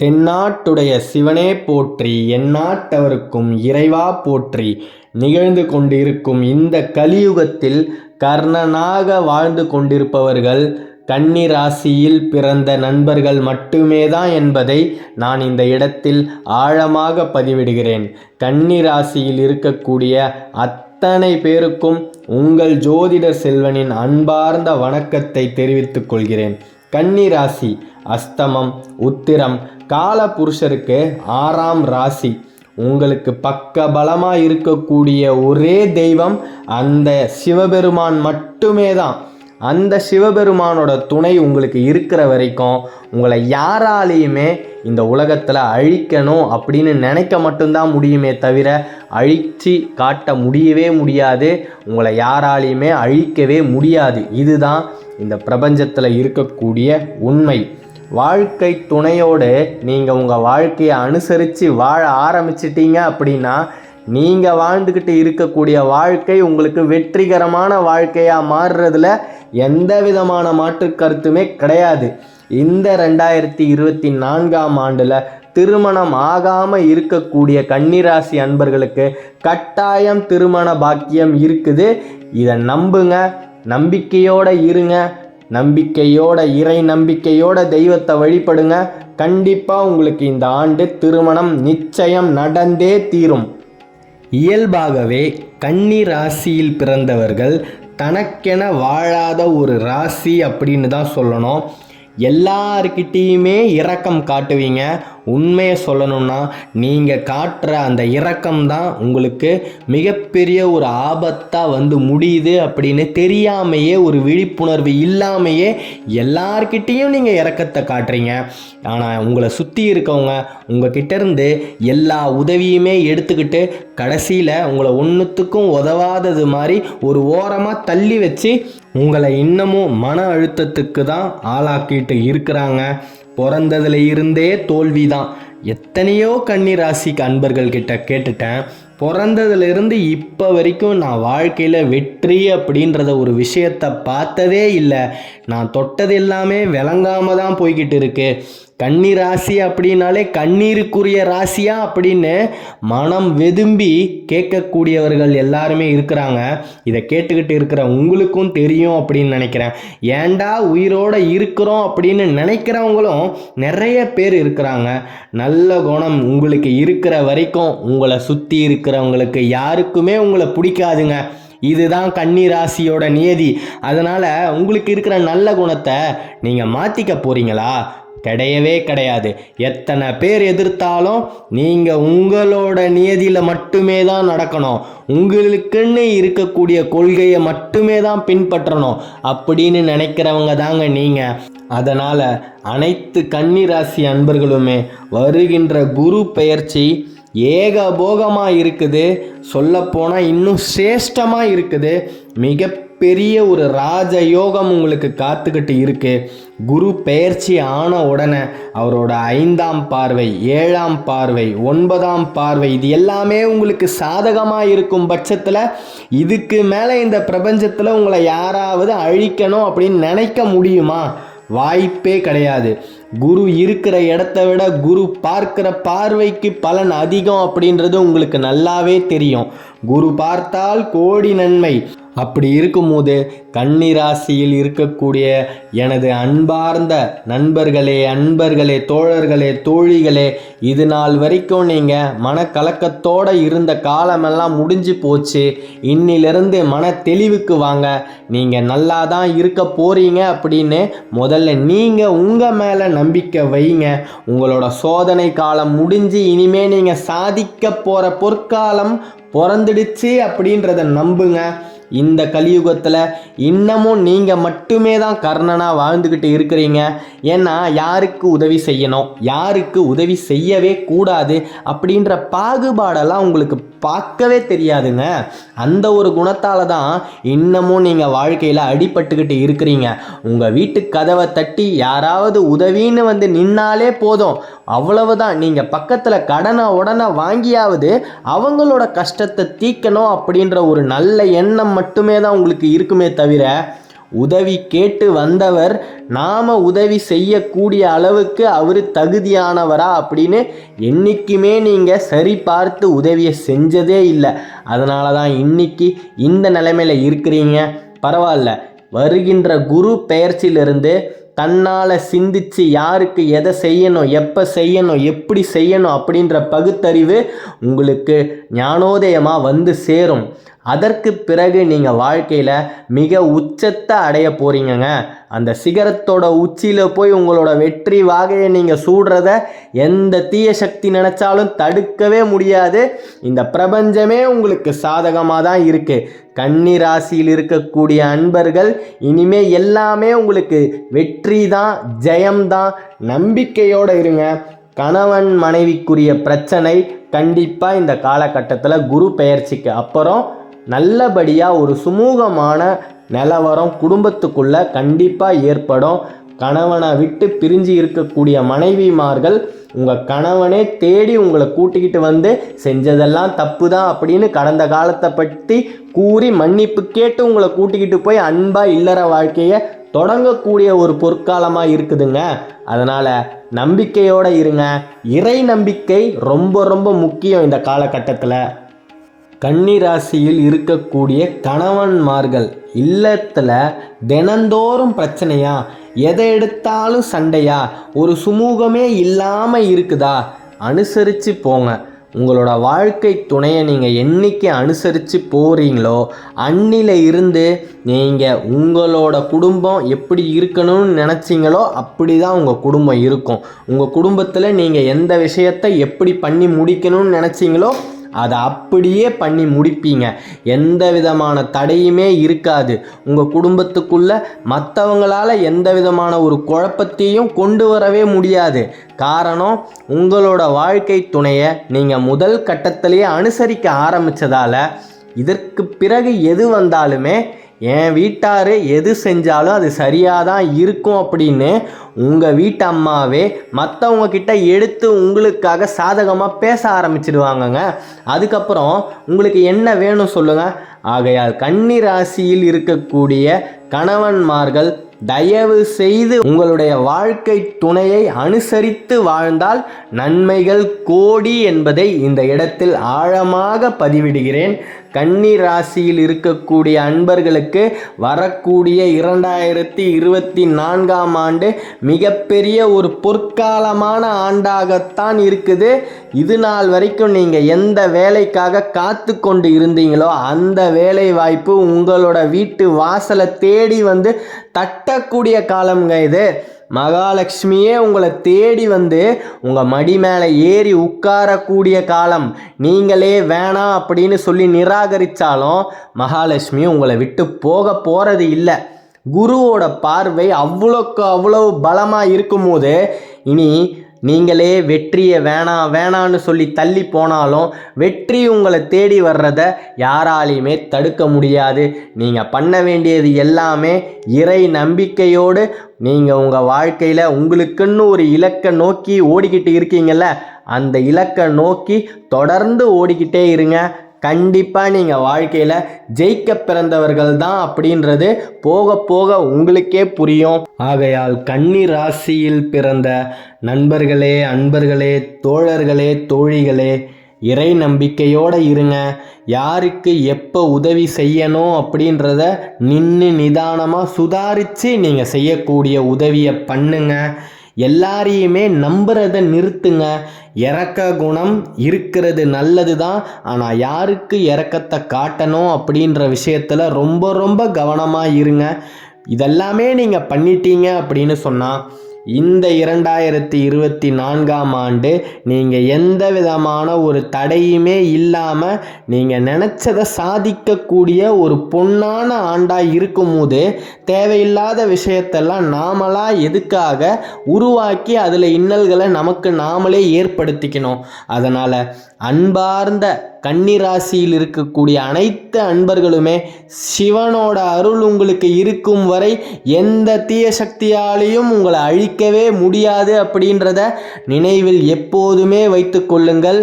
தென்னாட்டுடைய சிவனே போற்றி எந்நாட்டவருக்கும் இறைவா போற்றி. நிகழ்ந்து கொண்டிருக்கும் இந்த கலியுகத்தில் கர்ணனாக வாழ்ந்து கொண்டிருப்பவர்கள் கன்னி ராசியில் பிறந்த நண்பர்கள் மட்டுமே தான் என்பதை நான் இந்த இடத்தில் ஆழமாக பதிவிடுகிறேன். கன்னி ராசியில் இருக்கக்கூடிய அத்தனை பேருக்கும் உங்கள் ஜோதிடர் செல்வனின் அன்பார்ந்த வணக்கத்தை தெரிவித்துக் கொள்கிறேன். கன்னி ராசி அஸ்தமம் உத்திரம் கால புருஷருக்கு ஆறாம் ராசி. உங்களுக்கு பக்க பலமாக இருக்கக்கூடிய ஒரே தெய்வம் அந்த சிவபெருமான் மட்டுமே தான். அந்த சிவபெருமானோட துணை உங்களுக்கு இருக்கிற வரைக்கும் உங்களை யாராலையுமே இந்த உலகத்தில் அழிக்கணும் அப்படின்னு நினைக்க மட்டும்தான் முடியுமே தவிர அழித்து காட்ட முடியவே முடியாது. உங்களை யாராலையுமே அழிக்கவே முடியாது. இதுதான் இந்த பிரபஞ்சத்தில் இருக்கக்கூடிய உண்மை. வாழ்க்கை துணையோடு நீங்கள் உங்கள் வாழ்க்கையை அனுசரித்து வாழ ஆரம்பிச்சிட்டீங்க அப்படின்னா நீங்கள் வாழ்ந்துக்கிட்டு இருக்கக்கூடிய வாழ்க்கை உங்களுக்கு வெற்றிகரமான வாழ்க்கையாக மாறுறதுல எந்த விதமான மாற்று கருத்துமே கிடையாது. இந்த ரெண்டாயிரத்தி இருபத்தி நான்காம் ஆண்டில் திருமணம் ஆகாமல் இருக்கக்கூடிய கன்னிராசி அன்பர்களுக்கு கட்டாயம் திருமண பாக்கியம் இருக்குது. இதை நம்புங்க நம்பிக்கையோடு இருங்க நம்பிக்கையோட இறை நம்பிக்கையோட தெய்வத்தை வழிபடுங்க. கண்டிப்பாக உங்களுக்கு இந்த ஆண்டு திருமணம் நிச்சயம் நடந்தே தீரும். இயல்பாகவே கன்னி ராசியில் பிறந்தவர்கள் தனக்கென வாழாத ஒரு ராசி அப்படின்னு தான் சொல்லணும். எல்லார்கிட்டேயுமே இரக்கம் காட்டுவீங்க. உண்மையை சொல்லணும்னா நீங்கள் காட்டுற அந்த இரக்கம் தான் உங்களுக்கு மிகப்பெரிய ஒரு ஆபத்தாக வந்து முடியுது அப்படின்னு தெரியாமையே ஒரு விழிப்புணர்வு இல்லாமையே எல்லார்கிட்டேயும் நீங்கள் இரக்கத்தை காட்டுறீங்க. ஆனால் உங்களை சுற்றி இருக்கவங்க உங்ககிட்ட இருந்து எல்லா உதவியுமே எடுத்துக்கிட்டு கடைசியில் உங்களை ஒன்றுத்துக்கும் உதவாதது மாதிரி ஒரு ஓரமாக தள்ளி வச்சு உங்களை இன்னமும் மன அழுத்தத்துக்கு தான் ஆளாக்கிட்டு இருக்கிறாங்க. பிறந்ததுல இருந்தே தோல்வி தான் எத்தனையோ கன்னி ராசிக்கு அன்பர்கள் கிட்ட கேட்டுட்டேன் பிறந்ததுலேருந்து இப்போ வரைக்கும் நான் வாழ்க்கையில் வெற்றி அப்படின்றத ஒரு விஷயத்தை பார்த்ததே இல்லை. நான் தொட்டது எல்லாமே விளங்காம தான் போய்கிட்டு இருக்கு. கன்னி ராசி அப்படின்னாலே கண்ணீருக்குரிய ராசியா அப்படின்னு மனம் வெதும்பி கேட்கக்கூடியவர்கள் எல்லாருமே இருக்கிறாங்க. இதை கேட்டுக்கிட்டு இருக்கிற உங்களுக்கும் தெரியும் அப்படின்னு நினைக்கிறேன். ஏன்டா உயிரோடு இருக்கிறோம் அப்படின்னு நினைக்கிறவங்களும் நிறைய பேர் இருக்கிறாங்க. நல்ல குணம் உங்களுக்கு இருக்கிற வரைக்கும் உங்களை சுற்றி இருக்கிறவங்களுக்கு யாருக்குமே உங்களை பிடிக்காதுங்க. இதுதான் கன்னி ராசியோட நியதி. அதனால் உங்களுக்கு இருக்கிற நல்ல குணத்தை நீங்கள் மாற்றிக்க போகிறீங்களா கிடையவே கிடையாது. எத்தனை பேர் எதிர்த்தாலும் நீங்கள் உங்களோட நியதியில் மட்டுமே தான் நடக்கணும். உங்களுக்குன்னு இருக்கக்கூடிய கொள்கையை மட்டுமே தான் பின்பற்றணும். அப்படின்னு நினைக்கிறவங்க தாங்க நீங்கள் அதனால் அனைத்து கன்னிராசி அன்பர்களுமே வருகின்ற குரு பெயர்ச்சி ஏகபோகமாக இருக்குது. சொல்லப்போனால் இன்னும் சிரேஷ்டமாக இருக்குது. மிக பெரிய ஒரு ராஜ யோகம் உங்களுக்கு காத்துக்கிட்டு இருக்கு. குரு பெயர்ச்சி ஆன உடனே அவரோட ஐந்தாம் பார்வை ஏழாம் பார்வை ஒன்பதாம் பார்வை இது எல்லாமே உங்களுக்கு சாதகமாக இருக்கும் பட்சத்தில் இதுக்கு மேலே இந்த பிரபஞ்சத்தில் உங்களை யாராவது அழிக்கணும் அப்படின்னு நினைக்க முடியுமா? வாய்ப்பே கிடையாது. குரு இருக்கிற இடத்த விட குரு பார்க்கிற பார்வைக்கு பலன் அதிகம் அப்படின்றது உங்களுக்கு நல்லாவே தெரியும். குரு பார்த்தால் கோடி நன்மை. அப்படி இருக்கும்போது கன்னிராசியில் இருக்கக்கூடிய எனது அன்பார்ந்த நண்பர்களே அன்பர்களே தோழர்களே தோழிகளே இது நாள் வரைக்கும் நீங்கள் மனக்கலக்கத்தோடு இருந்த காலமெல்லாம் முடிஞ்சு போச்சு. இன்னிலிருந்து மன தெளிவுக்கு வாங்க. நீங்கள் நல்லா தான் இருக்க போகிறீங்க அப்படின்னு முதல்ல நீங்கள் உங்கள் மேலே நம்பிக்கை வைங்க. உங்களோட சோதனை காலம் முடிஞ்சு இனிமே நீங்கள் சாதிக்க போகிற பொற்காலம் பிறந்துடுச்சு அப்படின்றத நம்புங்க. இந்த கலியுகத்தில் இன்னமும் நீங்கள் மட்டுமே தான் கர்ணனாக வாழ்ந்துக்கிட்டு இருக்கிறீங்க. ஏன்னா யாருக்கு உதவி செய்யணும்? யாருக்கு உதவி செய்யவே கூடாது அப்படின்ற பாகுபாடெல்லாம் உங்களுக்கு பார்க்கவே தெரியாதுங்க. அந்த ஒரு குணத்தால் தான் இன்னமும் நீங்கள் வாழ்க்கையில் அடிபட்டுக்கிட்டு இருக்கிறீங்க. உங்கள் வீட்டு கதவை தட்டி யாராவது உதவின்னு வந்து நின்னாலே போதும். அவ்வளவுதான். நீங்கள் பக்கத்தில் கடனை உடனே வாங்கியாவது அவங்களோட கஷ்டத்தை தீக்கணும் அப்படின்ற ஒரு நல்ல எண்ணம் மட்டுமே தான் உங்களுக்கு இருக்குமே தவிர உதவி கேட்டு வந்தவர் நாம் உதவி செய்யக்கூடிய அளவுக்கு அவர் தகுதியானவரா அப்படின்னு என்றைக்குமே நீங்கள் சரி பார்த்து உதவியை செஞ்சதே இல்லை. அதனால தான் இன்னைக்கு இந்த நிலைமையில் இருக்கிறீங்க. பரவாயில்ல. வருகின்ற குரு பெயர்ச்சியிலிருந்து தன்னால் சிந்திச்சு யாருக்கு எதை செய்யணும் எப்போ செய்யணும் எப்படி செய்யணும் அப்படின்ற பகுத்தறிவு உங்களுக்கு ஞானோதயமாக வந்து சேரும். அதற்கு பிறகு நீங்கள் வாழ்க்கையில் மிக உச்சத்தை அடைய போகிறீங்கங்க அந்த சிகரத்தோட உச்சியில் போய் உங்களோட வெற்றி வாகையை நீங்கள் சூடுறத எந்த தீய சக்தி நினச்சாலும் தடுக்கவே முடியாது. இந்த பிரபஞ்சமே உங்களுக்கு சாதகமாக தான் இருக்குது கன்னி ராசியில் இருக்கக்கூடிய அன்பர்கள் இனிமே எல்லாமே உங்களுக்கு வெற்றி தான் ஜெயம்தான். நம்பிக்கையோடு இருங்க. கணவன் மனைவிக்குரிய பிரச்சனை கண்டிப்பாக இந்த காலகட்டத்தில் குரு பெயர்ச்சிக்கு அப்புறம் நல்லபடியாக ஒரு சுமூகமான நிலவரம் குடும்பத்துக்குள்ளே கண்டிப்பாக ஏற்படும். கணவனை விட்டு பிரிஞ்சு இருக்கக்கூடிய மனைவிமார்கள் உங்கள் கணவனே தேடி உங்களை கூட்டிக்கிட்டு வந்து செஞ்சதெல்லாம் தப்பு தான் அப்படின்னு கடந்த காலத்தை பற்றி கூறி மன்னிப்பு கேட்டு உங்களை கூட்டிக்கிட்டு போய் அன்பாக இல்லற வாழ்க்கையை தொடங்கக்கூடிய ஒரு பொற்காலமாக இருக்குதுங்க. அதனால் நம்பிக்கையோடு இருங்க. இறை நம்பிக்கை ரொம்ப ரொம்ப முக்கியம் இந்த காலகட்டத்தில். கன்னிராசியில் இருக்கக்கூடிய கணவன்மார்கள் இல்லத்தில் தினந்தோறும் பிரச்சனையா? எதை எடுத்தாலும் சண்டையா? ஒரு சுமூகமே இல்லாமல் இருக்குதா? அனுசரித்து போங்க. உங்களோட வாழ்க்கை துணையை நீங்கள் என்னைக்கு அனுசரித்து போகிறீங்களோ அன்னில இருந்து நீங்கள் உங்களோட குடும்பம் எப்படி இருக்கணும்னு நினச்சிங்களோ அப்படி தான் உங்கள் குடும்பம் இருக்கும். உங்கள் குடும்பத்தில் நீங்கள் எந்த விஷயத்தை எப்படி பண்ணி முடிக்கணும்னு நினச்சிங்களோ அதை அப்படியே பண்ணி முடிப்பீங்க. எந்த விதமான தடையுமே இருக்காது. உங்கள் குடும்பத்துக்குள்ள மற்றவங்களால எந்த விதமான ஒரு குழப்பத்தையும் கொண்டு வரவே முடியாது. காரணம் உங்களோட வாழ்க்கை துணையை நீங்கள் முதல் கட்டத்திலேயே அனுசரிக்க ஆரம்பித்ததால் இதற்கு பிறகு எது வந்தாலுமே என் வீட்டார் எது செஞ்சாலும் அது சரியாக தான் இருக்கும் அப்படின்னு உங்கள் வீட்டு அம்மாவே மற்றவங்க கிட்ட எடுத்து உங்களுக்காக சாதகமாக பேச ஆரம்பிச்சிடுவாங்கங்க அதுக்கப்புறம் உங்களுக்கு என்ன வேணும் சொல்லுங்கள் ஆகையால் கன்னி ராசியில் இருக்கக்கூடிய கணவன்மார்கள் தயவு செய்து உங்களுடைய வாழ்க்கை துணையை அனுசரித்து வாழ்ந்தால் நன்மைகள் கோடி என்பதை இந்த இடத்தில் ஆழமாக பதிவிடுகிறேன். கன்னி ராசியில் இருக்கக்கூடிய அன்பர்களுக்கு வரக்கூடிய இரண்டாயிரத்தி இருபத்தி நான்காம் ஆண்டு மிகப்பெரிய ஒரு பொற்காலமான ஆண்டாகத்தான் இருக்குது. இது நாள் வரைக்கும் நீங்கள் எந்த வேலைக்காக காத்து கொண்டு இருந்தீங்களோ அந்த வேலை வாய்ப்பு உங்களோட வீட்டு வாசலை தேடி வந்து தட்டக்கூடிய காலம்ங்க இது. மகாலட்சுமியே உங்களை தேடி வந்து உங்கள் மடி மேலே ஏறி உட்காரக்கூடிய காலம். நீங்களே வேணாம் அப்படின்னு சொல்லி நிராகரித்தாலும் மகாலட்சுமி உங்களை விட்டு போக போகிறது இல்லை. குருவோட பார்வை அவ்வளோக்கு அவ்வளோ பலமாக இருக்கும்போது இனி நீங்களே வெற்றியை வேணாம் வேணான்னு சொல்லி தள்ளி போனாலும் வெற்றி உங்களை தேடி வர்றத யாராலையுமே தடுக்க முடியாது. நீங்கள் பண்ண வேண்டியது எல்லாமே இறை நம்பிக்கையோடு நீங்கள் உங்கள் வாழ்க்கையில் உங்களுக்குன்னு ஒரு இலக்கை நோக்கி ஓடிக்கிட்டு இருக்கீங்கள்ல அந்த இலக்கை நோக்கி தொடர்ந்து ஓடிக்கிட்டே இருங்க. கண்டிப்பாக நீங்கள் வாழ்க்கையில் ஜெயிக்க பிறந்தவர்கள் தான் அப்படின்றது போக போக உங்களுக்கே புரியும். ஆகையால் கன்னி ராசியில் பிறந்த நண்பர்களே அன்பர்களே தோழர்களே தோழிகளே இறை நம்பிக்கையோடு இருங்க. யாருக்கு எப்போ உதவி செய்யணும் அப்படின்றத நின்று நிதானமாக சுதாரித்து நீங்கள் செய்யக்கூடிய உதவியை பண்ணுங்கள் எல்லாரையுமே நம்புறத நிறுத்துங்க. இறக்க குணம் இருக்கிறது நல்லது தான் ஆனால் யாருக்கு இறக்கத்தை காட்டணும் அப்படின்ற விஷயத்தில் ரொம்ப ரொம்ப கவனமாக இருங்க. இதெல்லாமே நீங்கள் பண்ணிட்டீங்க அப்படின்னு சொன்னால் இந்த இரண்டாயிரத்தி இருபத்தி நான்காம் ஆண்டு நீங்கள் எந்த விதமான ஒரு தடையுமே இல்லாமல் நீங்கள் நினச்சதை சாதிக்கக்கூடிய ஒரு பொன்னான ஆண்டாக இருக்கும்போது தேவையில்லாத விஷயத்தெல்லாம் நாமளாக எதுக்காக உருவாக்கி அதில் இன்னல்களை நமக்கு நாமளே ஏற்படுத்திக்கணும். அதனால் அன்பார்ந்த கன்னிராசியில் இருக்கக்கூடிய அனைத்து அன்பர்களுமே சிவனோட அருள் உங்களுக்கு இருக்கும் வரை எந்த தீய சக்தியாலையும் உங்களை அழிக்கவே முடியாது அப்படின்றத நினைவில் எப்போதுமே வைத்து கொள்ளுங்கள்.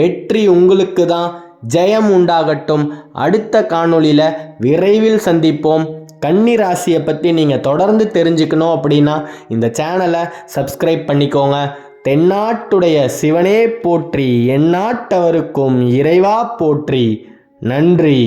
வெற்றி உங்களுக்கு தான். ஜெயம் உண்டாகட்டும். அடுத்த காணொளியில் விரைவில் சந்திப்போம். கன்னி ராசியை பற்றி நீங்கள் தொடர்ந்து தெரிஞ்சுக்கணும் அப்படின்னா இந்த சேனலை சப்ஸ்கிரைப் பண்ணிக்கோங்க. தென்னாட்டுடைய சிவனே போற்றி எந்நாட்டவருக்கும் இறைவா போற்றி. நன்றி.